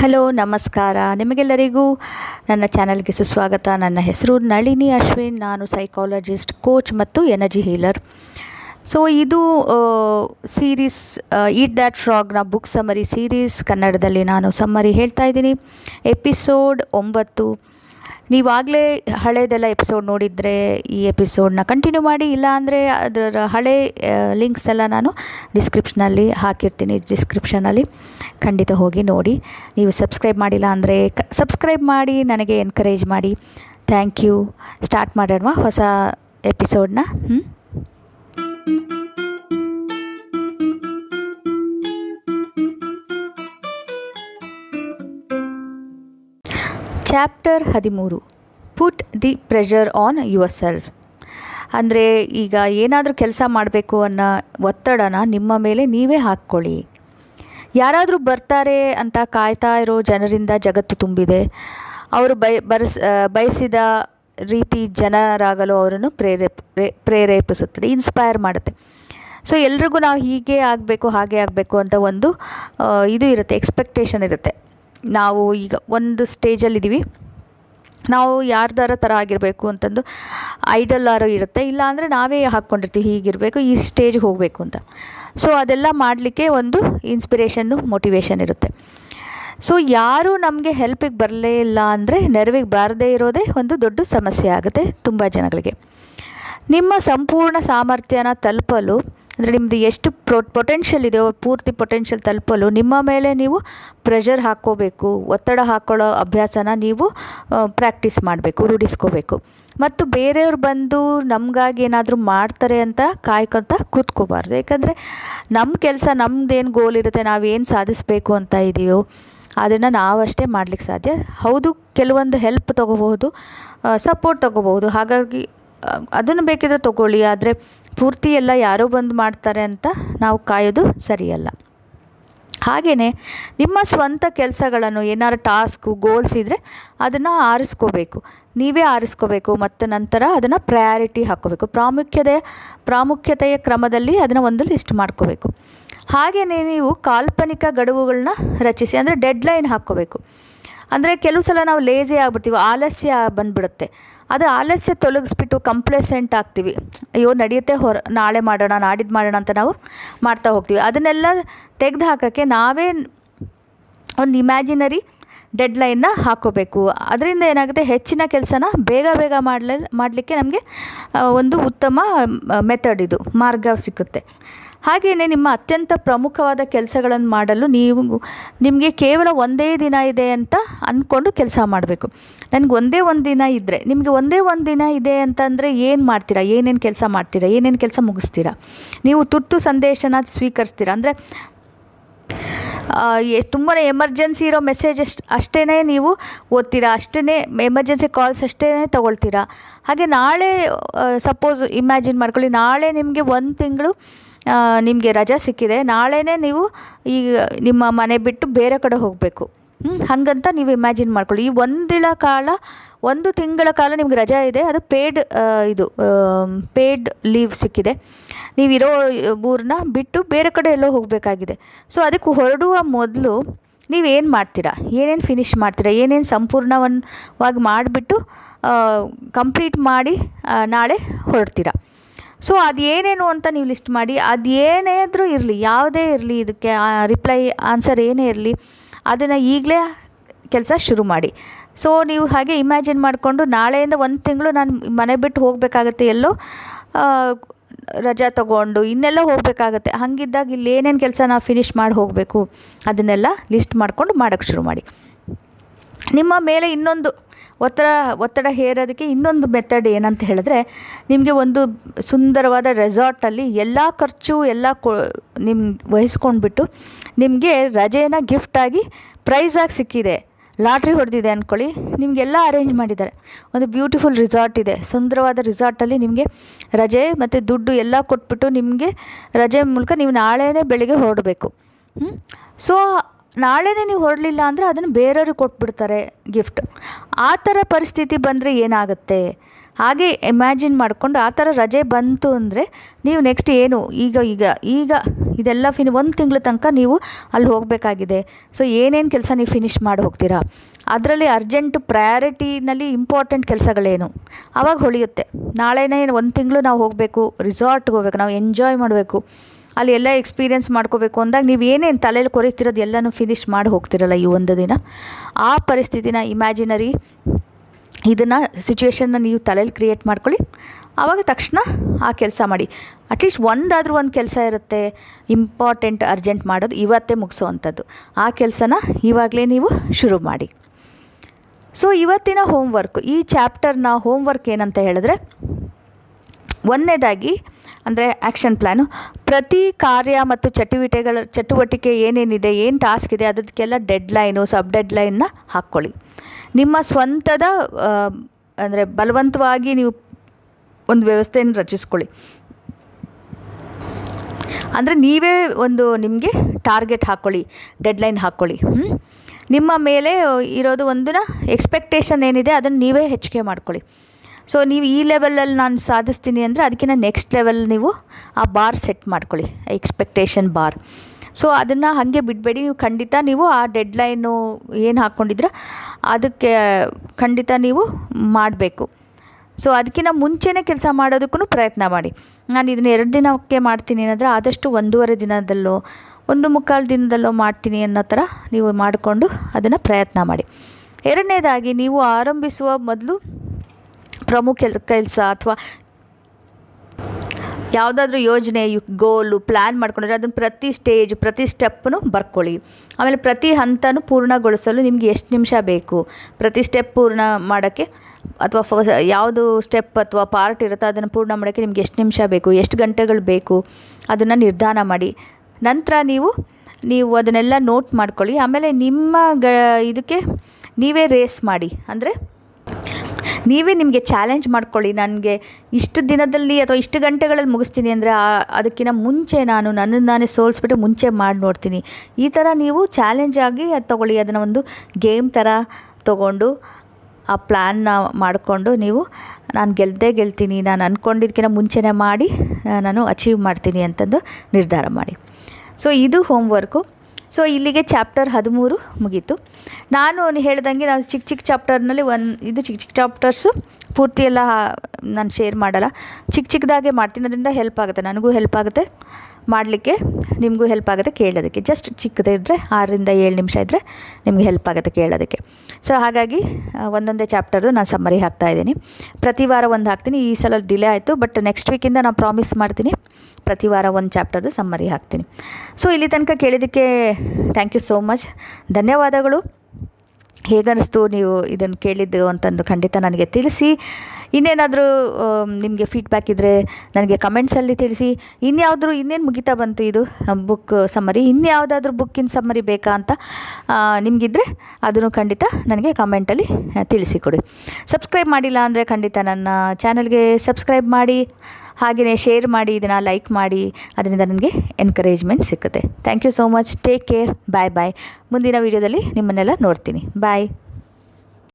Hello, ನಮಸ್ಕಾರ. ನಿಮಗೆಲ್ಲರಿಗೂ ನನ್ನ ಚಾನಲ್ಗೆ ಸುಸ್ವಾಗತ. ನನ್ನ ಹೆಸರು ನಳಿನಿ ಅಶ್ವಿನ್. ನಾನು ಸೈಕಾಲಜಿಸ್ಟ್ ಕೋಚ್ ಮತ್ತು ಎನರ್ಜಿ ಹೀಲರ್ ಸೊ ಇದು ಸೀರೀಸ್ ಈಟ್ ದ್ಯಾಟ್ ಫ್ರಾಗ್ನ ಬುಕ್ ಸಮ್ಮರಿ ಸೀರೀಸ್ ಕನ್ನಡದಲ್ಲಿ ನಾನು ಸಮ್ಮರಿ ಹೇಳ್ತಾ ಇದ್ದೀನಿ. ಎಪಿಸೋಡ್ ಒಂಬತ್ತು. ನೀವಾಗಲೇ ಹಳೆಯದೆಲ್ಲ ಎಪಿಸೋಡ್ ನೋಡಿದರೆ ಈ ಎಪಿಸೋಡ್ನ ಕಂಟಿನ್ಯೂ ಮಾಡಿ, ಇಲ್ಲ ಅಂದರೆ ಅದರ ಹಳೆ ಲಿಂಕ್ಸ್ ಎಲ್ಲ ನಾನು ಡಿಸ್ಕ್ರಿಪ್ಷನಲ್ಲಿ ಹಾಕಿರ್ತೀನಿ. ಡಿಸ್ಕ್ರಿಪ್ಷನಲ್ಲಿ ಖಂಡಿತ ಹೋಗಿ ನೋಡಿ. ನೀವು ಸಬ್ಸ್ಕ್ರೈಬ್ ಮಾಡಿಲ್ಲ ಅಂದರೆ ಸಬ್ಸ್ಕ್ರೈಬ್ ಮಾಡಿ, ನನಗೆ ಎನ್ಕರೇಜ್ ಮಾಡಿ. ಥ್ಯಾಂಕ್ ಯು ಸ್ಟಾರ್ಟ್ ಮಾಡೋಣ ಹೊಸ ಎಪಿಸೋಡ್ನ ಹ್ಞೂ ಚಾಪ್ಟರ್ ಹದಿಮೂರು. Put the pressure on yourself ಅಂದರೆ ಈಗ ಏನಾದರೂ ಕೆಲಸ ಮಾಡಬೇಕು ಅನ್ನೋ ಒತ್ತಡನ ನಿಮ್ಮ ಮೇಲೆ ನೀವೇ ಹಾಕ್ಕೊಳ್ಳಿ. ಯಾರಾದರೂ ಬರ್ತಾರೆ ಅಂತ ಕಾಯ್ತಾ ಇರೋ ಜನರಿಂದ ಜಗತ್ತು ತುಂಬಿದೆ. ಅವರು ಬಯ ಬರಸ್ ಬಯಸಿದ ರೀತಿ ಜನರಾಗಲು ಅವರನ್ನು ಪ್ರೇರೇಪ್ ಪ್ರೇರೇಪಿಸುತ್ತದೆ ಇನ್ಸ್ಪೈರ್ ಮಾಡುತ್ತೆ. ಸೊ ಎಲ್ರಿಗೂ ನಾವು ಹೀಗೆ ಆಗಬೇಕು, ಹಾಗೆ ಆಗಬೇಕು ಅಂತ ಒಂದು ಇದು ಇರುತ್ತೆ ಎಕ್ಸ್ಪೆಕ್ಟೇಷನ್ ಇರುತ್ತೆ. ನಾವು ಈಗ ಒಂದು ಸ್ಟೇಜಲ್ಲಿದ್ದೀವಿ. ನಾವು ಯಾರ್ದಾರ ಥರ ಆಗಿರಬೇಕು ಅಂತಂದು ಐಡಲ್ಲಾರು ಇರುತ್ತೆ. ಇಲ್ಲ ಅಂದರೆ ನಾವೇ ಹಾಕ್ಕೊಂಡಿರ್ತೀವಿ, ಹೀಗಿರಬೇಕು, ಈ ಸ್ಟೇಜ್ಗೆ ಹೋಗಬೇಕು ಅಂತ. ಸೊ, ಅದೆಲ್ಲ ಮಾಡಲಿಕ್ಕೆ ಒಂದು ಇನ್ಸ್ಪಿರೇಷನ್ನು ಮೋಟಿವೇಶನ್ ಇರುತ್ತೆ. ಸೊ, ಯಾರು ನಮಗೆ ಹೆಲ್ಪಿಗೆ ಬರಲೇ ಇಲ್ಲ ಅಂದರೆ ನೆರವಿಗೆ ಬಾರದೇ ಇರೋದೇ ಒಂದು ದೊಡ್ಡ ಸಮಸ್ಯೆ ಆಗುತ್ತೆ ತುಂಬ ಜನಗಳಿಗೆ. ನಿಮ್ಮ ಸಂಪೂರ್ಣ ಸಾಮರ್ಥ್ಯನ ತಲುಪಲು ಅಂದರೆ ನಿಮ್ಮದು ಎಷ್ಟು ಪ್ರೊ ಪೊಟೆನ್ಷಿಯಲ್ ಇದೆಯೋ ಪೂರ್ತಿ ಪೊಟೆನ್ಷಿಯಲ್ ತಲುಪಲು, ನಿಮ್ಮ ಮೇಲೆ ನೀವು ಪ್ರೆಷರ್ ಹಾಕ್ಕೋಬೇಕು, ಒತ್ತಡ ಹಾಕ್ಕೊಳ್ಳೋ ಅಭ್ಯಾಸನ ನೀವು ಪ್ರಾಕ್ಟೀಸ್ ಮಾಡಬೇಕು, ರೂಢಿಸ್ಕೋಬೇಕು. ಮತ್ತು ಬೇರೆಯವ್ರು ಬಂದು ನಮಗಾಗಿ ಏನಾದರೂ ಮಾಡ್ತಾರೆ ಅಂತ ಕಾಯ್ಕೊಂತ ಕೂತ್ಕೋಬಾರ್ದು. ಯಾಕಂದರೆ ನಮ್ಮ ಕೆಲಸ ನಮ್ಮದೇನು ಗೋಲ್ ಇರುತ್ತೆ, ನಾವೇನು ಸಾಧಿಸಬೇಕು ಅಂತ ಇದೆಯೋ ಅದನ್ನು ನಾವಷ್ಟೇ ಮಾಡಲಿಕ್ಕೆ ಸಾಧ್ಯ. ಹೌದು, ಕೆಲವೊಂದು ಹೆಲ್ಪ್ ತೊಗೋಬಹುದು ಸಪೋರ್ಟ್ ತೊಗೋಬಹುದು. ಹಾಗಾಗಿ ಅದನ್ನು ಬೇಕಿದ್ರೆ ತೊಗೊಳ್ಳಿ. ಆದರೆ ಪೂರ್ತಿ ಎಲ್ಲ ಯಾರೋ ಬಂದು ಮಾಡ್ತಾರೆ ಅಂತ ನಾವು ಕಾಯೋದು ಸರಿಯಲ್ಲ. ಹಾಗೆಯೇ ನಿಮ್ಮ ಸ್ವಂತ ಕೆಲಸಗಳನ್ನು ಏನಾದ್ರು ಟಾಸ್ಕು ಗೋಲ್ಸ್ ಇದ್ದರೆ ಅದನ್ನು ಆರಿಸ್ಕೋಬೇಕು. ನೀವೇ ಆರಿಸ್ಕೋಬೇಕು ಮತ್ತು ನಂತರ ಅದನ್ನು ಪ್ರಯಾರಿಟಿ ಹಾಕ್ಕೋಬೇಕು. ಪ್ರಾಮುಖ್ಯತೆ, ಪ್ರಾಮುಖ್ಯತೆಯ ಕ್ರಮದಲ್ಲಿ ಅದನ್ನು ಒಂದು ಲಿಸ್ಟ್ ಮಾಡ್ಕೋಬೇಕು. ಹಾಗೆಯೇ ನೀವು ಕಾಲ್ಪನಿಕ ಗಡುವುಗಳನ್ನ ರಚಿಸಿ, ಅಂದರೆ ಡೆಡ್ಲೈನ್ ಹಾಕ್ಕೋಬೇಕು. ಅಂದರೆ ಕೆಲವು ಸಲ ನಾವು ಲೇಜಿ ಆಗ್ಬಿಡ್ತೀವಿ, ಆಲಸ್ಯ ಬಂದುಬಿಡುತ್ತೆ. ಅದು ಆಲಸ್ಯ ತೊಲಗಿಸ್ಬಿಟ್ಟು ಕಂಪ್ಲೇಸೆಂಟ್ ಆಗ್ತೀವಿ. ಅಯ್ಯೋ, ನಡೆಯುತ್ತೆ ಹೊರ, ನಾಳೆ ಮಾಡೋಣ, ನಾಡಿದ್ದು ಮಾಡೋಣ ಅಂತ ನಾವು ಮಾಡ್ತಾ ಹೋಗ್ತೀವಿ. ಅದನ್ನೆಲ್ಲ ತೆಗೆದು ಹಾಕೋಕ್ಕೆ ನಾವೇ ಒಂದು ಇಮ್ಯಾಜಿನರಿ ಡೆಡ್ಲೈನ್ನ ಹಾಕೋಬೇಕು. ಅದರಿಂದ ಏನಾಗುತ್ತೆ ಹೆಚ್ಚಿನ ಕೆಲಸನ ಬೇಗ ಬೇಗ ಮಾಡಲ, ಮಾಡಲಿಕ್ಕೆ ನಮಗೆ ಒಂದು ಉತ್ತಮ ಮೆಥಡ್ ಇದು, ಮಾರ್ಗ ಸಿಕ್ಕುತ್ತೆ. ಹಾಗೆಯೇ ನಿಮ್ಮ ಅತ್ಯಂತ ಪ್ರಮುಖವಾದ ಕೆಲಸಗಳನ್ನು ಮಾಡಲು ನೀವು, ನಿಮಗೆ ಕೇವಲ ಒಂದೇ ದಿನ ಇದೆ ಅಂತ ಅಂದ್ಕೊಂಡು ಕೆಲಸ ಮಾಡಬೇಕು. ನನಗೆ ಒಂದೇ ಒಂದು ದಿನ ಇದ್ದರೆ ನಿಮಗೆ ಒಂದೇ ಒಂದು ದಿನ ಇದೆ ಅಂತಂದರೆ ಏನು ಮಾಡ್ತೀರಾ? ಏನೇನು ಕೆಲಸ ಮಾಡ್ತೀರಾ? ಏನೇನು ಕೆಲಸ ಮುಗಿಸ್ತೀರಾ? ನೀವು ತುರ್ತು ಸಂದೇಶನ ಸ್ವೀಕರಿಸ್ತೀರಾ? ಅಂದರೆ ತುಂಬಾ ಎಮರ್ಜೆನ್ಸಿ ಇರೋ ಮೆಸೇಜ್ ಅಷ್ಟು ಅಷ್ಟೇ ನೀವು ಓದ್ತೀರಾ? ಅಷ್ಟೇ ಎಮರ್ಜೆನ್ಸಿ ಕಾಲ್ಸ್ ಅಷ್ಟೇ ತೊಗೊಳ್ತೀರಾ? ಹಾಗೆ ನಾಳೆ ಸಪೋಸ್ ಇಮ್ಯಾಜಿನ್ ಮಾಡ್ಕೊಳ್ಳಿ, ನಾಳೆ ನಿಮಗೆ ಒಂದು ತಿಂಗಳು ನಿಮಗೆ ರಜಾ ಸಿಕ್ಕಿದೆ. ನಾಳೆನೇ ನೀವು ಈಗ ನಿಮ್ಮ ಮನೆ ಬಿಟ್ಟು ಬೇರೆ ಕಡೆ ಹೋಗಬೇಕು. ಹಾಗಂತ ನೀವು ಇಮ್ಯಾಜಿನ್ ಮಾಡ್ಕೊಳ್ಳಿ. ಈ ಒಂದಿಳ ಕಾಲ, ಒಂದು ತಿಂಗಳ ಕಾಲ ನಿಮ್ಗೆ ರಜಾ ಇದೆ. ಅದು ಪೇಯ್ಡ್ ಇದು ಪೇಯ್ಡ್ ಲೀವ್ ಸಿಕ್ಕಿದೆ. ನೀವಿರೋ ಊರನ್ನ ಬಿಟ್ಟು ಬೇರೆ ಕಡೆ ಎಲ್ಲೋ ಹೋಗಬೇಕಾಗಿದೆ. ಸೊ ಅದಕ್ಕೆ ಹೊರಡುವ ಮೊದಲು ನೀವೇನು ಮಾಡ್ತೀರಾ? ಏನೇನು ಫಿನಿಷ್ ಮಾಡ್ತೀರಾ? ಏನೇನು ಸಂಪೂರ್ಣವನ್ವಾಗಿ ಮಾಡಿಬಿಟ್ಟು ಕಂಪ್ಲೀಟ್ ಮಾಡಿ ನಾಳೆ ಹೊರಡ್ತೀರಾ? ಸೊ ಅದು ಏನೇನು ಅಂತ ನೀವು ಲಿಸ್ಟ್ ಮಾಡಿ. ಅದು ಏನೇ ಇರಲಿ, ಯಾವುದೇ ಇರಲಿ, ಇದಕ್ಕೆ ರಿಪ್ಲೈ ಆನ್ಸರ್ ಏನೇ ಇರಲಿ ಅದನ್ನು ಈಗಲೇ ಕೆಲಸ ಶುರು ಮಾಡಿ. ಸೊ ನೀವು ಹಾಗೆ ಇಮ್ಯಾಜಿನ್ ಮಾಡಿಕೊಂಡು ನಾಳೆಯಿಂದ ಒಂದು ತಿಂಗಳು ನಾನು ಮನೆ ಬಿಟ್ಟು ಹೋಗಬೇಕಾಗತ್ತೆ ಎಲ್ಲೋ ರಜಾ ತೊಗೊಂಡು ಇನ್ನೆಲ್ಲ ಹೋಗಬೇಕಾಗತ್ತೆ. ಹಾಗಿದ್ದಾಗ ಇಲ್ಲಿ ಏನೇನು ಕೆಲಸ ನಾವು ಫಿನಿಷ್ ಮಾಡಿ ಹೋಗಬೇಕು, ಅದನ್ನೆಲ್ಲ ಲಿಸ್ಟ್ ಮಾಡಿಕೊಂಡು ಮಾಡೋಕ್ಕೆ ಶುರು ಮಾಡಿ. ನಿಮ್ಮ ಮೇಲೆ ಇನ್ನೊಂದು ಒತ್ತಡ ಒತ್ತಡ ಹೇರೋದಕ್ಕೆ ಇನ್ನೊಂದು ಮೆಥಡ್ ಏನಂತ ಹೇಳಿದ್ರೆ, ನಿಮಗೆ ಒಂದು ಸುಂದರವಾದ ರೆಸಾರ್ಟಲ್ಲಿ ಎಲ್ಲ ಖರ್ಚು ಎಲ್ಲ ಕೊ ನಿಮ್ಮ ವಹಿಸ್ಕೊಂಡ್ಬಿಟ್ಟು ನಿಮಗೆ ರಜೆನ ಗಿಫ್ಟಾಗಿ ಪ್ರೈಸಾಗಿ ಸಿಕ್ಕಿದೆ. ಲಾಟ್ರಿ ಹೊಡೆದಿದೆ ಅಂದ್ಕೊಳ್ಳಿ ನಿಮಗೆಲ್ಲ ಅರೇಂಜ್ ಮಾಡಿದ್ದಾರೆ. ಒಂದು ಬ್ಯೂಟಿಫುಲ್ ರಿಸಾರ್ಟ್ ಇದೆ. ಸುಂದರವಾದ ರಿಸಾರ್ಟಲ್ಲಿ ನಿಮಗೆ ರಜೆ ಮತ್ತು ದುಡ್ಡು ಎಲ್ಲ ಕೊಟ್ಬಿಟ್ಟು ನಿಮಗೆ ರಜೆ ಮೂಲಕ ನೀವು ನಾಳೆನೇ ಬೆಳಿಗ್ಗೆ ಹೊರಡಬೇಕು. ಸೊ ನಾಳೆನೇ ನೀವು ಹೊರಡಲಿಲ್ಲ ಅಂದರೆ ಅದನ್ನು ಬೇರೆಯವ್ರಿಗೆ ಕೊಟ್ಬಿಡ್ತಾರೆ ಗಿಫ್ಟ್ ಆ ಥರ ಪರಿಸ್ಥಿತಿ ಬಂದರೆ ಏನಾಗುತ್ತೆ? ಹಾಗೆ ಇಮ್ಯಾಜಿನ್ ಮಾಡಿಕೊಂಡು ಆ ಥರ ರಜೆ ಬಂತು ಅಂದರೆ ನೀವು ನೆಕ್ಸ್ಟ್ ಏನು? ಈಗ ಈಗ ಈಗ ಇದೆಲ್ಲ ಫಿನಿ ಒಂದು ತಿಂಗಳ ತನಕ ನೀವು ಅಲ್ಲಿ ಹೋಗಬೇಕಾಗಿದೆ. ಸೊ ಏನೇನು ಕೆಲಸ ನೀವು ಫಿನಿಷ್ ಮಾಡಿ ಹೋಗ್ತೀರಾ? ಅದರಲ್ಲಿ ಅರ್ಜೆಂಟ್ ಪ್ರಯಾರಿಟಿನಲ್ಲಿ ಇಂಪಾರ್ಟೆಂಟ್ ಕೆಲಸಗಳೇನು? ಆವಾಗ ಹೊಳೆಯುತ್ತೆ. ನಾಳೆನೇ ಒಂದು ತಿಂಗಳು ನಾವು ಹೋಗಬೇಕು ರಿಸಾರ್ಟ್ಗೆ ಹೋಗ್ಬೇಕು, ನಾವು ಎಂಜಾಯ್ ಮಾಡಬೇಕು. ಅಲ್ಲಿ ಎಲ್ಲ ಎಕ್ಸ್ಪೀರಿಯೆನ್ಸ್ ಮಾಡ್ಕೋಬೇಕು ಅಂದಾಗ ನೀವು ಏನೇನು ತಲೆಯಲ್ಲಿ ಕೊರಿತಿರೋದು ಎಲ್ಲನೂ ಫಿನಿಶ್ ಮಾಡಿ ಹೋಗ್ತಿರಲ್ಲ ಈ ಒಂದು ದಿನ. ಆ ಪರಿಸ್ಥಿತಿನ ಇಮ್ಯಾಜಿನರಿ ಇದನ್ನು ಸಿಚುವೇಶನ್ನ ನೀವು ತಲೆಯಲ್ಲಿ ಕ್ರಿಯೇಟ್ ಮಾಡ್ಕೊಳ್ಳಿ. ಆವಾಗ ತಕ್ಷಣ ಆ ಕೆಲಸ ಮಾಡಿ. ಅಟ್ಲೀಸ್ಟ್ ಒಂದಾದರೂ ಒಂದು ಕೆಲಸ ಇರುತ್ತೆ. ಇಂಪಾರ್ಟೆಂಟ್ ಅರ್ಜೆಂಟ್ ಮಾಡೋದು ಇವತ್ತೇ ಮುಗಿಸೋವಂಥದ್ದು. ಆ ಕೆಲಸನ ಇವಾಗಲೇ ನೀವು ಶುರು ಮಾಡಿ. ಸೊ ಇವತ್ತಿನ ಹೋಮ್ವರ್ಕ್ ಈ ಚಾಪ್ಟರ್ನ ಹೋಮ್ವರ್ಕ್ ಏನಂತ ಹೇಳಿದ್ರೆ, ಒಂದನೇದಾಗಿ ಅಂದರೆ ಆ್ಯಕ್ಷನ್ ಪ್ಲ್ಯಾನು ಪ್ರತಿ ಕಾರ್ಯ ಮತ್ತು ಚಟುವಟಿಕೆಗಳ, ಚಟುವಟಿಕೆ ಏನೇನಿದೆ, ಏನು ಟಾಸ್ಕ್ ಇದೆ, ಅದಕ್ಕೆಲ್ಲ ಡೆಡ್ಲೈನು ಸಬ್ ಡೆಡ್ಲೈನ್ನ ಹಾಕ್ಕೊಳ್ಳಿ. ನಿಮ್ಮ ಸ್ವಂತದ ಅಂದರೆ ಬಲವಂತವಾಗಿ ನೀವು ಒಂದು ವ್ಯವಸ್ಥೆಯನ್ನು ರಚಿಸ್ಕೊಳ್ಳಿ. ಅಂದರೆ ನೀವೇ ಒಂದು ನಿಮಗೆ ಟಾರ್ಗೆಟ್ ಹಾಕ್ಕೊಳ್ಳಿ ಡೆಡ್ಲೈನ್ ಹಾಕ್ಕೊಳ್ಳಿ? ನಿಮ್ಮ ಮೇಲೆ ಇರೋದು ಒಂದನ್ನ ಎಕ್ಸ್ಪೆಕ್ಟೇಷನ್ ಏನಿದೆ, ಅದನ್ನು ನೀವೇ ಹೆಚ್ಚಿಗೆ ಮಾಡ್ಕೊಳ್ಳಿ. ಸೊ ನೀವು ಈ ಲೆವೆಲಲ್ಲಿ ನಾನು ಸಾಧಿಸ್ತೀನಿ ಅಂದರೆ ಅದಕ್ಕಿಂತ ನೆಕ್ಸ್ಟ್ ಲೆವೆಲ್ ನೀವು ಆ ಬಾರ್ ಸೆಟ್ ಮಾಡ್ಕೊಳ್ಳಿ ಎಕ್ಸ್ಪೆಕ್ಟೇಷನ್ ಬಾರ್ ಸೊ ಅದನ್ನು ಹಾಗೆ ಬಿಡಬೇಡಿ. ನೀವು ಖಂಡಿತ ನೀವು ಆ ಡೆಡ್ಲೈನು ಏನು ಹಾಕ್ಕೊಂಡಿದ್ರೆ ಅದಕ್ಕೆ ಖಂಡಿತ ನೀವು ಮಾಡಬೇಕು. ಸೊ ಅದಕ್ಕಿಂತ ಮುಂಚೆನೇ ಕೆಲಸ ಮಾಡೋದಕ್ಕೂ ಪ್ರಯತ್ನ ಮಾಡಿ. ನಾನು ಇದನ್ನ ಎರಡು ದಿನಕ್ಕೆ ಮಾಡ್ತೀನಿ ಏನಂದರೆ ಆದಷ್ಟು ಒಂದೂವರೆ ದಿನದಲ್ಲೋ, ಒಂದು ಮುಕ್ಕಾಲು ದಿನದಲ್ಲೋ ಮಾಡ್ತೀನಿ ಅನ್ನೋ ಥರ ನೀವು ಮಾಡಿಕೊಂಡು ಅದನ್ನು ಪ್ರಯತ್ನ ಮಾಡಿ. ಎರಡನೇದಾಗಿ ನೀವು ಆರಂಭಿಸುವ ಮೊದಲು ಪ್ರಮುಖ ಕೆಲಸ ಅಥವಾ ಯಾವುದಾದ್ರೂ ಯೋಜನೆ ಗೋಲು ಪ್ಲ್ಯಾನ್ ಮಾಡ್ಕೊಂಡ್ರೆ ಅದನ್ನು ಪ್ರತಿ ಸ್ಟೇಜ್, ಪ್ರತಿ ಸ್ಟೆಪ್ಪನ್ನು ಬರ್ಕೊಳ್ಳಿ. ಆಮೇಲೆ ಪ್ರತಿ ಹಂತನೂ ಪೂರ್ಣಗೊಳಿಸಲು ನಿಮಗೆ ಎಷ್ಟು ನಿಮಿಷ ಬೇಕು? ಪ್ರತಿ ಸ್ಟೆಪ್ ಪೂರ್ಣ ಮಾಡೋಕ್ಕೆ ಅಥವಾ ಫ, ಯಾವುದು ಸ್ಟೆಪ್ ಅಥವಾ ಪಾರ್ಟ್ ಇರುತ್ತೋ ಅದನ್ನು ಪೂರ್ಣ ಮಾಡೋಕ್ಕೆ ನಿಮ್ಗೆ ಎಷ್ಟು ನಿಮಿಷ ಬೇಕು? ಎಷ್ಟು ಗಂಟೆಗಳು ಬೇಕು? ಅದನ್ನು ನಿರ್ಧಾರ ಮಾಡಿ. ನಂತರ ನೀವು ನೀವು ಅದನ್ನೆಲ್ಲ ನೋಟ್ ಮಾಡ್ಕೊಳ್ಳಿ. ಆಮೇಲೆ ನಿಮ್ಮ ಗ, ಇದಕ್ಕೆ ನೀವೇ ರೇಸ್ ಮಾಡಿ. ಅಂದರೆ ನೀವೇ ನಿಮಗೆ ಚಾಲೆಂಜ್ ಮಾಡ್ಕೊಳ್ಳಿ. ನನಗೆ ಇಷ್ಟು ದಿನದಲ್ಲಿ ಅಥವಾ ಇಷ್ಟು ಗಂಟೆಗಳಲ್ಲಿ ಮುಗಿಸ್ತೀನಿ ಅಂದರೆ ಅದಕ್ಕಿಂತ ಮುಂಚೆ ನಾನು ನನ್ನನ್ನು ನಾನೇ ಸೋಲಿಸ್ಬಿಟ್ಟು ಮುಂಚೆ ಮಾಡಿ ನೋಡ್ತೀನಿ. ಈ ಥರ ನೀವು ಚಾಲೆಂಜ್ ಆಗಿ ಅದು ತೊಗೊಳ್ಳಿ. ಅದನ್ನು ಒಂದು ಗೇಮ್ ಥರ ತೊಗೊಂಡು ಆ ಪ್ಲ್ಯಾನ್ನ ಮಾಡಿಕೊಂಡು ನೀವು, ನಾನು ಗೆಲ್ಲದೆ ಗೆಲ್ತೀನಿ. ನಾನು ಅಂದ್ಕೊಂಡಿದ್ದಕ್ಕಿಂತ ಮುಂಚೆನೇ ಮಾಡಿ ನಾನು ಅಚೀವ್ ಮಾಡ್ತೀನಿ ಅಂತಂದು ನಿರ್ಧಾರ ಮಾಡಿ. ಸೊ ಇದು ಹೋಮ್ವರ್ಕು ಸೊ ಇಲ್ಲಿಗೆ ಚಾಪ್ಟರ್ ಹದಿಮೂರು ಮುಗೀತು. ನಾನು ಹೇಳ್ದಂಗೆ ನಾನು ಚಿಕ್ಕ ಚಿಕ್ಕ ಚಾಪ್ಟರ್ನಲ್ಲಿ ಒಂದು ಇದು ಚಿಕ್ಕ ಚಿಕ್ಕ ಚಾಪ್ಟರ್ಸು ಪೂರ್ತಿ ಎಲ್ಲ ನಾನು ಶೇರ್ ಮಾಡಲ್ಲ. ಚಿಕ್ಕ ಚಿಕ್ಕದಾಗೆ ಮಾಡ್ತೀನಿ ಅದರಿಂದ ಹೆಲ್ಪ್ ಆಗುತ್ತೆ, ನನಗೂ ಹೆಲ್ಪ್ ಆಗುತ್ತೆ. ಮಾಡಲಿಕ್ಕೆ ನಿಮಗೂ ಹೆಲ್ಪ್ ಆಗುತ್ತೆ ಕೇಳೋದಕ್ಕೆ. ಜಸ್ಟ್ ಚಿಕ್ಕದಿದ್ದರೆ ಆರರಿಂದ ಏಳು ನಿಮಿಷ ಇದ್ದರೆ ನಿಮಗೆ ಹೆಲ್ಪ್ ಆಗುತ್ತೆ ಕೇಳೋದಕ್ಕೆ. ಸೊ ಹಾಗಾಗಿ ಒಂದೊಂದೇ ಚಾಪ್ಟರ್ದು ನಾನು ಸಮ್ಮರಿ ಹಾಕ್ತಾ ಇದ್ದೀನಿ. ಪ್ರತಿ ವಾರ ಒಂದು ಹಾಕ್ತೀನಿ. ಈ ಸಲ ಡಿಲೇ ಆಯಿತು ಬಟ್ ನೆಕ್ಸ್ಟ್ ವೀಕಿಂದ ನಾನು ಪ್ರಾಮಿಸ್ ಮಾಡ್ತೀನಿ. ಪ್ರತಿ ವಾರ ಒಂದು ಚಾಪ್ಟರ್ದು ಸಮ್ಮರಿ ಹಾಕ್ತೀನಿ. ಸೊ ಇಲ್ಲಿ ತನಕ ಕೇಳಿದ್ದಕ್ಕೆ ಥ್ಯಾಂಕ್ ಯು ಸೋ ಮಚ್ ಧನ್ಯವಾದಗಳು. ಹೇಗನ್ನಿಸ್ತು ನೀವು ಇದನ್ನು ಕೇಳಿದ್ದು ಅಂತಂದು ಖಂಡಿತ ನನಗೆ ತಿಳಿಸಿ. ಇನ್ನೇನಾದರೂ ನಿಮಗೆ ಫೀಡ್ಬ್ಯಾಕ್ ಇದ್ದರೆ ನನಗೆ ಕಮೆಂಟ್ಸಲ್ಲಿ ತಿಳಿಸಿ. ಇನ್ಯಾವುದ್ರು, ಇನ್ನೇನು ಮುಗಿತಾ ಬಂತು ಇದು ಬುಕ್ ಸಮ್ಮರಿ ಇನ್ಯಾವುದಾದ್ರೂ ಬುಕ್ಕಿನ ಸಮ್ಮರಿ ಬೇಕಾ ಅಂತ ನಿಮಗಿದ್ರೆ ಅದನ್ನು ಖಂಡಿತ ನನಗೆ ಕಮೆಂಟಲ್ಲಿ ತಿಳಿಸಿಕೊಡಿ. ಸಬ್ಸ್ಕ್ರೈಬ್ ಮಾಡಿಲ್ಲ ಅಂದರೆ ಖಂಡಿತ ನನ್ನ ಚಾನಲ್ಗೆ ಸಬ್ಸ್ಕ್ರೈಬ್ ಮಾಡಿ. ಹಾಗೆಯೇ ಶೇರ್ ಮಾಡಿ, ಇದನ್ನು ಲೈಕ್ ಮಾಡಿ, ಅದರಿಂದ ನನಗೆ ಎನ್ಕರೇಜ್ಮೆಂಟ್ ಸಿಕ್ಕುತ್ತೆ. Thank you so much take care bye bye ಮುಂದಿನ ವೀಡಿಯೋದಲ್ಲಿ ನಿಮ್ಮನ್ನೆಲ್ಲ ನೋಡ್ತೀನಿ. ಬಾಯ್